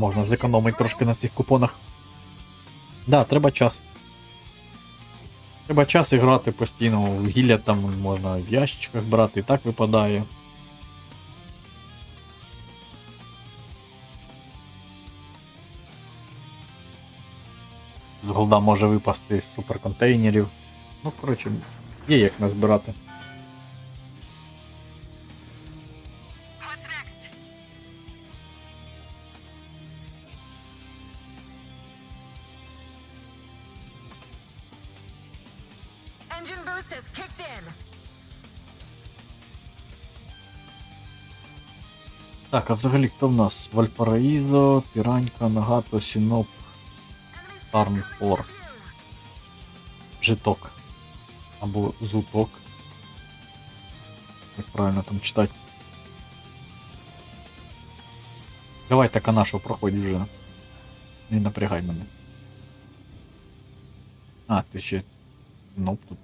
Можна зекономити трошки на цих купонах. Да, треба час. Треба час і грати постійно. Гілля там можна в ящичках брати, і так випадає. Голда може випасти з суперконтейнерів. Ну, коротше, є як назбирати. Так, а взагалі хто в нас? Вальпараїзо, Піранька, Нагато, Сіноп, Enemy Тарн Форс, Житок. Або Зуток. Як правильно там читати. Давай так а нашу проходь вже. Не напрягай мене. А, ти ще. Ноп тут.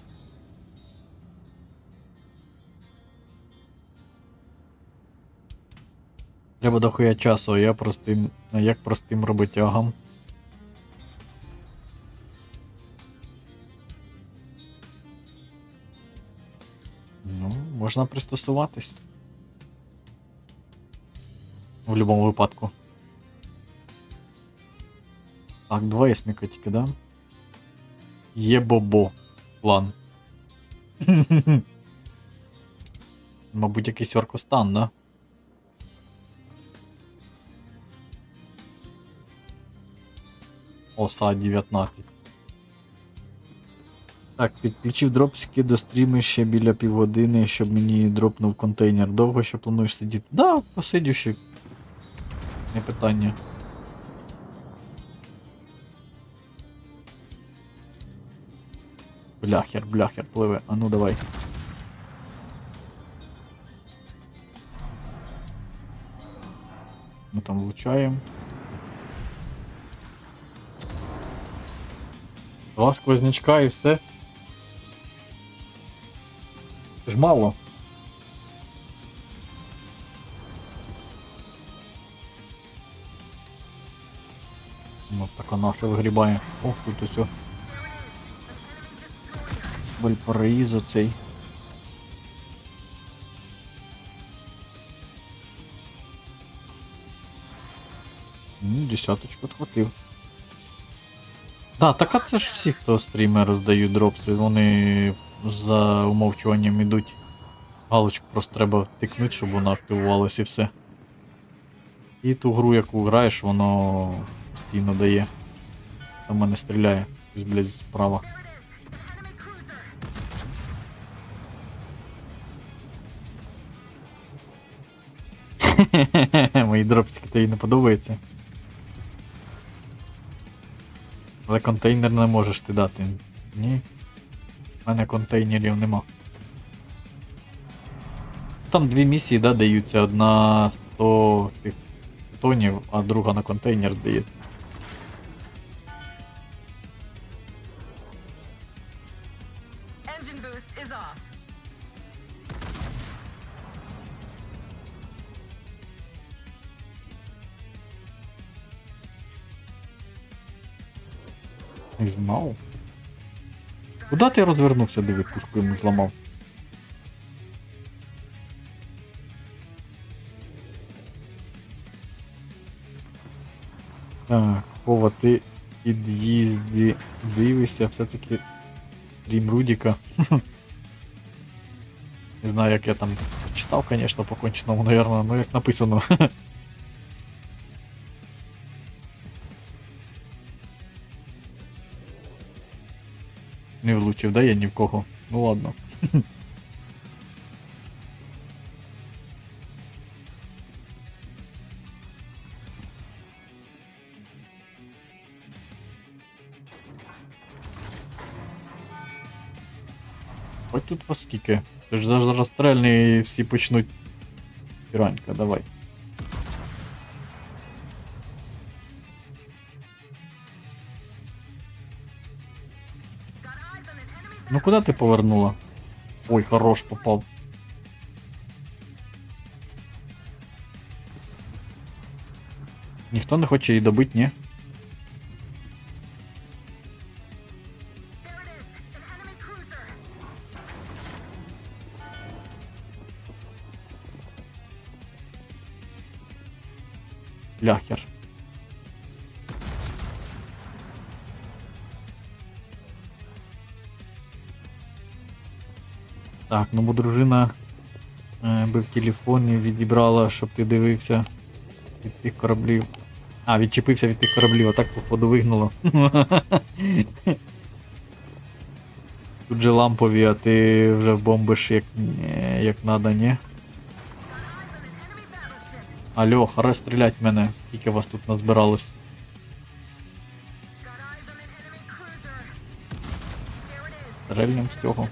Треба дохуя часу, а я простим. А як простим роботягам. Ну, можна пристосуватись. В будь-якому випадку. Так, два есміка тільки, да? Є бобо. План. Мабуть, якийсь оркостан, да? Оса 19. Так, підключив дропсики до стріму ще біля півгодини, щоб мені дропнув контейнер. Довго ще плануєш сидіти? Да, посидю ще. Не питання. Бляхер, бляхер, пливе. А ну давай. Ми там влучаємо. Два сквознячка і все. Ж мало. Ну так вона ще вигрібає. Ох, тут усе. Вальпараїзо цей. Ну, десяточку отхватив. Да, так а це ж всі, хто стріми роздають дропси, вони за умовчуванням ідуть. Галочку просто треба тикнути, щоб вона активувалась і все. І ту гру, яку граєш, воно постійно дає. Там мене стріляє. Хтось, блядь, справа. Мої дропсики тобі не подобаються. Але контейнер не можеш ти дати. Ні. У мене контейнерів нема. Там дві місії, да, даються. Одна 100 тонів, а друга на контейнер здається. Engine boost is off. Не знав. Куда ти розвернувся, диви, пушку йому зламав? Так, Вова, ти під'їзді дивишся, все-таки стрім Рудіка. Не знаю, як я там читав, конечно, по конченому, наверное, но як написано. Не влучив, да я ні в кого. Ну ладно. Ось тут по. Це ж зараз розстрельний і всі почнуть. Піранька, давай. Ну куда ти повернула? Ой, хорош попав. Ніхто не хоче її добити, ні? There it Так, ну бо дружина е, би в телефоні відібрала, щоб ти дивився від тих кораблів. А, відчепився від тих кораблів, а так походу вигнало. Тут же лампові, а ти вже бомбиш як, е, як надо, ні? Алло, харе стрілять мене, скільки вас тут назбиралось. Стрельнем з цього.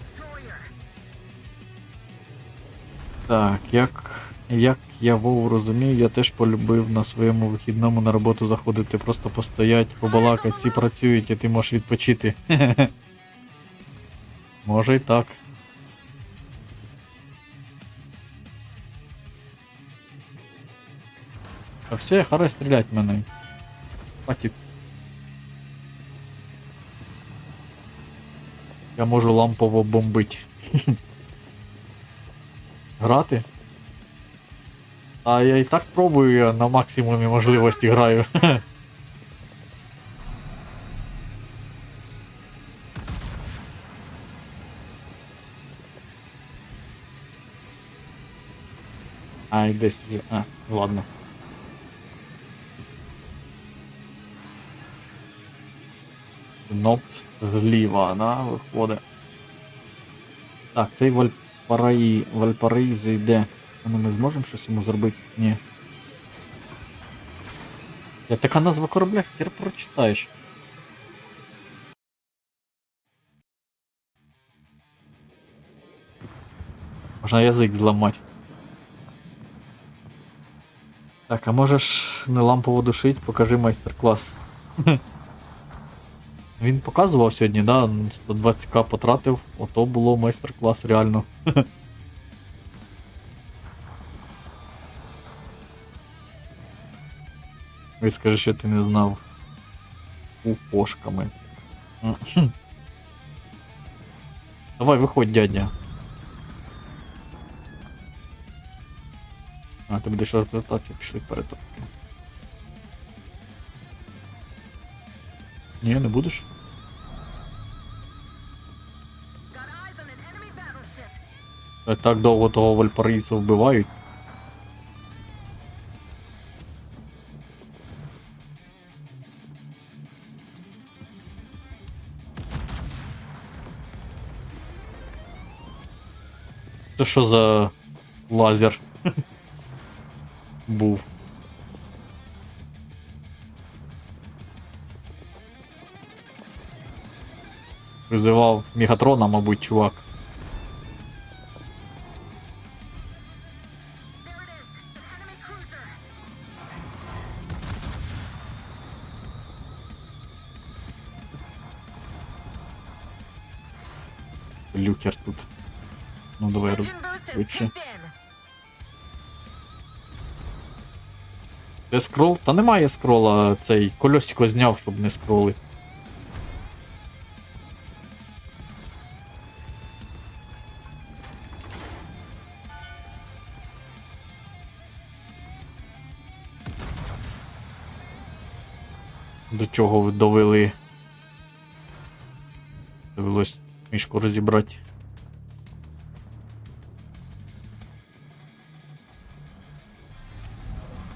Так, як, як я Вову розумію, я теж полюбив на своєму вихідному на роботу заходити, просто постоять, побалакати, всі працюють, і ти можеш відпочити. Може і так. А все, харе стрілять в мене. Хватить. Я можу лампово бомбити. Грати? А я і так пробую, я на максимумі можливості граю. Ай, десь є. А, ладно. Ноп зліва, да, виходить. Так, цей Вальпараї, Вальпараїзо йде. Ну ми зможемо щось йому зробити? Ні. Я така назва корабля, хер прочитаєш. Можна язик зламати. Так, а можеш не лампово душить, покажи майстер-клас. Він показував сьогодні, да? 120к потратив, ото було майстер-клас реально. І скажи, що ти не знав. Упошками. Давай, виходь, дядя. А, ти будеш розвертати, пішли вперед. Не будеш? Got eyes on an enemy battleship. Е, Так довго того вальпарійця вбивають. Це що за лазер? Був. Призивав Мегатрона, мабуть, чувак. Люкер тут. Ну давай роз... Engine boost has швидше. kicked in. Це скрол? Та немає скрола, цей кольосико зняв, щоб не скроли. До чого довели? Довелось мішку розібрати.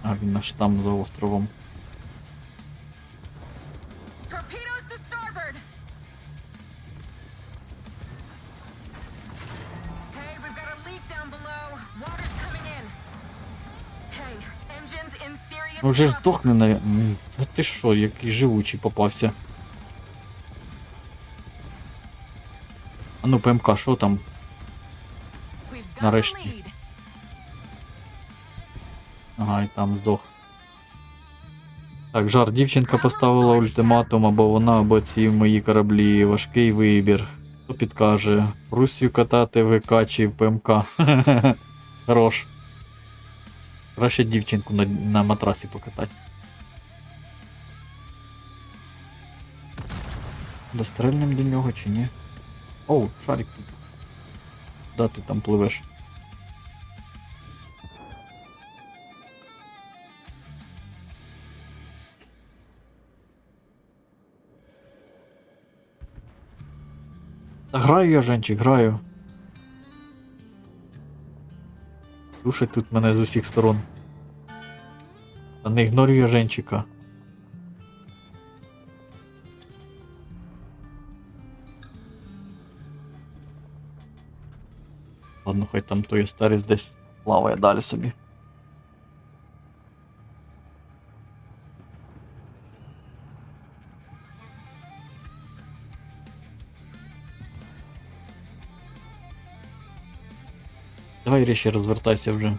А він наш там за островом. Ну вже ж здохне на. Та ти що, який живучий попався. А ну ПМК, що там? Нарешті. Ага, і там здох. Так, жар, дівчинка поставила ультиматум, або вона, або ці мої кораблі. Важкий вибір. Хто підкаже? Русію катати ВК чи ПМК. Хорош. Краще дівчинку на, на матрасі покатати. Дострельним до нього чи ні? Оу, шарик тут. Да, ти там пливеш. Граю я, Женчик, граю. Душить тут мене з усіх сторон. Та не ігнорює Женчика. Ладно, хай там той старий десь плаває далі собі. Давай ріші розвертайся вже.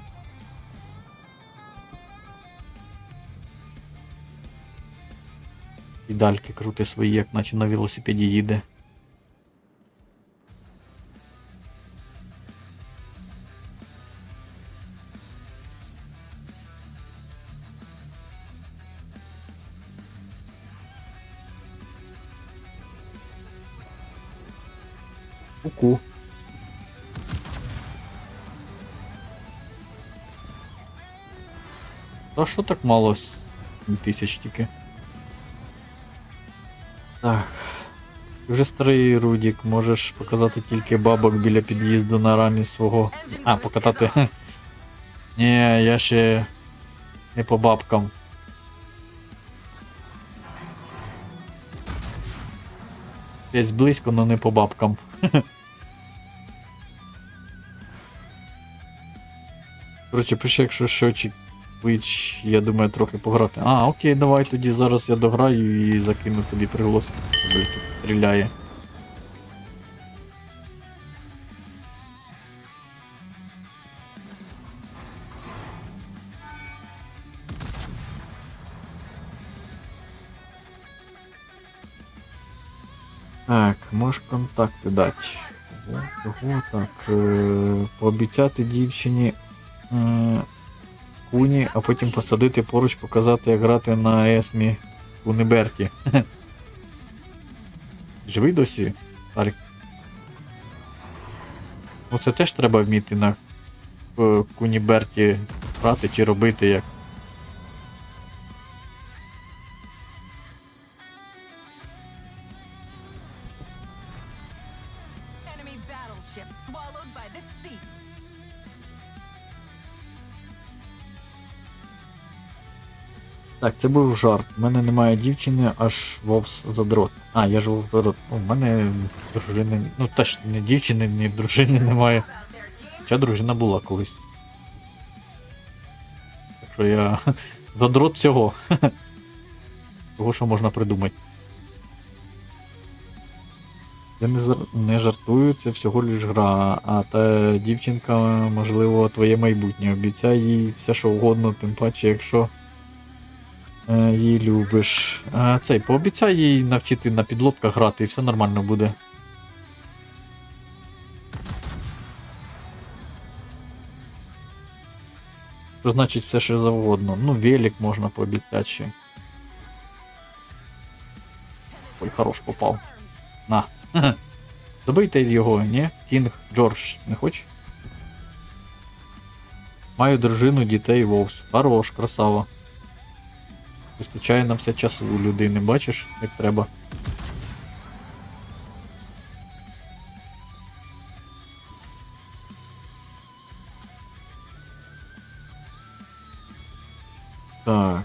І дальки крути свої, як наче на велосипеді їде. Та що так мало? с- Тисяч тільки. Так. Ти вже старий Рудік, можеш показати тільки бабок біля під'їзду на рамі свого. А, покатати. Ні, я ще не по бабкам. Десь близько, но не по бабкам. Коротше, пише, якщо щочик Twitch, я думаю, трохи пограти. А, окей, давай тоді зараз я дограю і закину тобі приголос. Блін, стріляє. Так, можеш контакти дати. Ого, так. Е, пообіцяти дівчині е, куні, а потім посадити поруч, показати, як грати на Есмі Куниберті. Живий досі, Тарік? Ну це теж треба вміти на е, Куніберті грати чи робити як. Так, це був жарт. У мене немає дівчини, аж вовс задрот. А, я ж вовс задрот. У мене дружини. Ну теж ні дівчини, ні дружини немає. Хоча дружина була колись. Так що я задрот всього. Того, що можна придумати. Я не, зар- не жартую, це всього лиш гра, а та дівчинка, можливо, твоє майбутнє. Обіцяй їй все, що угодно, тим паче, якщо її любиш. Цей, пообіцяй їй навчити на підлодках грати і все нормально буде. Що значить все що завгодно. Ну, велик можна пообіцяти ще. Ой, хорош попав. На. Добийте його, ні? Кінг Джордж, не хоче? Маю дружину, дітей, вовс. Хорош, красава. Вистачає на все часу у людини, бачиш, як треба. Так.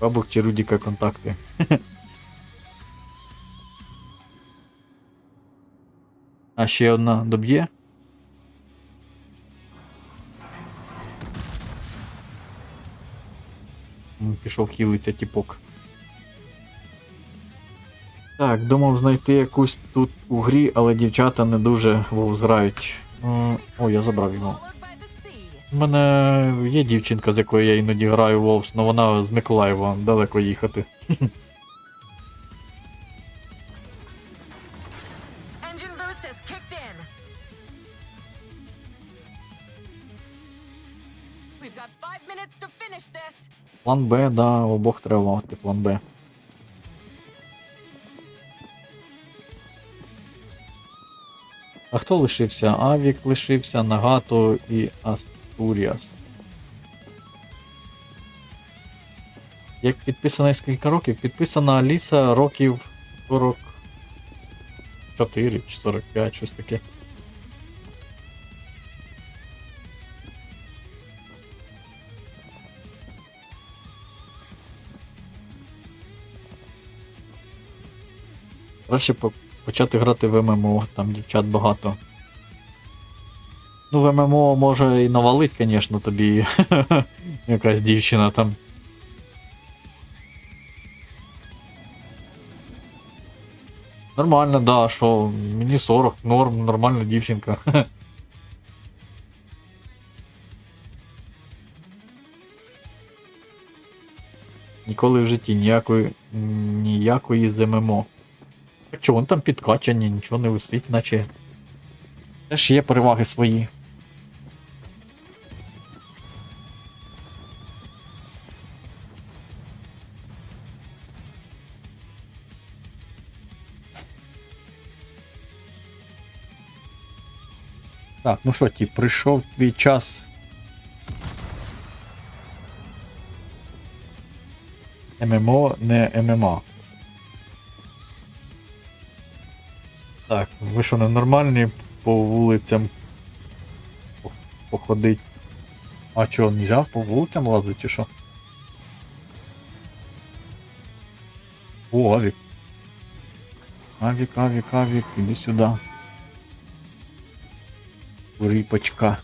Бабух чи Рудіка контакти. А ще одна доб'є. Пішов хілиться тіпок. Так, думав знайти якусь тут у грі, але дівчата не дуже вовз грають. М, О, я забрав його. У мене є дівчинка, з якою я іноді граю Вовс, але вона з Миколаєва далеко їхати. План Б, да, обох треба мати план Б. А хто лишився? Авік лишився, Нагато і Астуріас. Як підписано скільки років? Підписана Аліса років 44 чи 45, щось таке. Краще почати грати в ММО, там дівчат багато. Ну, в ММО може і навалить, звісно, тобі якась дівчина там. Нормально, да, що мені 40, норм, нормальна дівчинка. Ніколи в житті ніякої, ніякої з ММО. Так чого, вон там підкачані, нічого не висить, наче. Теж є переваги свої. Так, ну що, ті, прийшов твій час. ММО не ММА. Так, ви що ненормальні по вулицям походить. А чого, нельзя по вулицям лазити чи що? О, Авік. Авік, Авік, Авік, іди сюди. Ріпочка.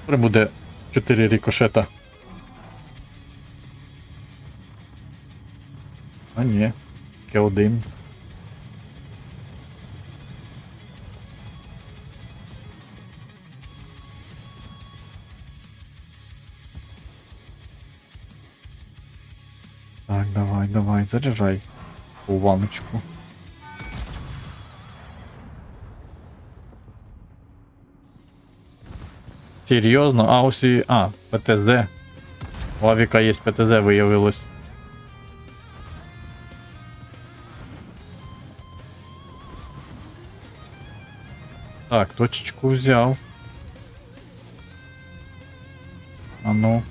Тепер буде 4 рікошета. Тільки один. Так, давай, давай, заряджай уваночку. Серйозно? А, ось і. А, ПТЗ. У Авіка є ПТЗ, виявилось. Так, точечку взяв. А ну.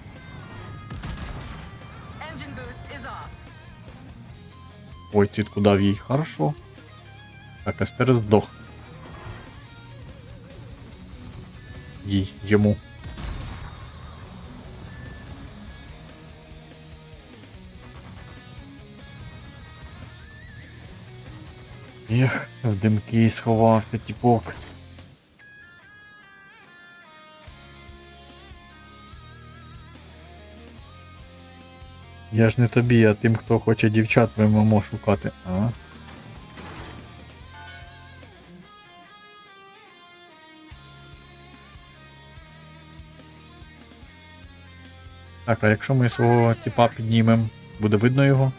Ой, тітку дав їй. Хорошо. Так, Естер здох. Їй, йому. Ех, в димки сховався, тіпок. Я ж не тобі, а тим, хто хоче дівчат в ММО шукати. А? Так, а якщо ми свого типа піднімемо, буде видно його?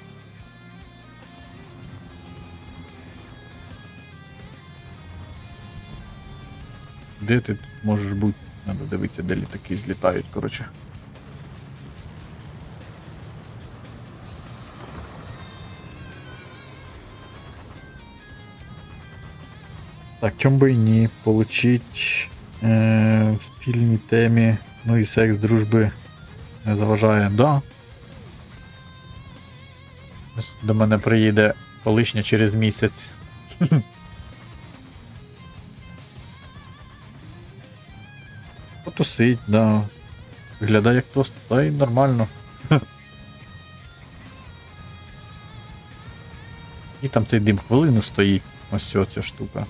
Де ти тут можеш бути? Надо дивитися, де літаки злітають, коротше. Так, чом би і ні, получить е, в спільній темі, ну і секс дружби не заважає. Да. До мене приїде колишня через місяць. Потусить, да. Виглядає як тост, та й нормально. І там цей дим хвилину стоїть. Ось ця штука.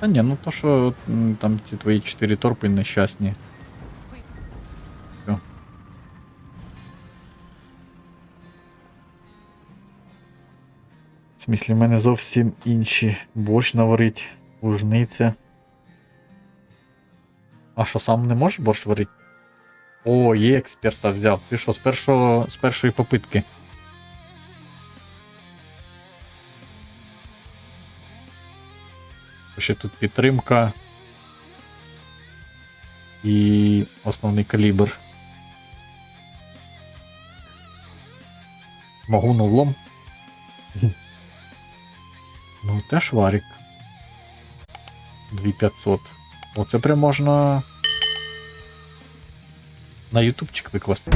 Та ні, ну то що там ті твої чотири торпи нещасні. Всьо. В смислі, в мене зовсім інші. Борщ наварить, лужниця. А що сам не можеш борщ варити? О, є експерта взяв. Ти що, з першого з першої попитки? Ще тут підтримка. і основний калібр. Могу влом. Ну, теж варік. 2500. Оце прям можна на ютубчик викласти.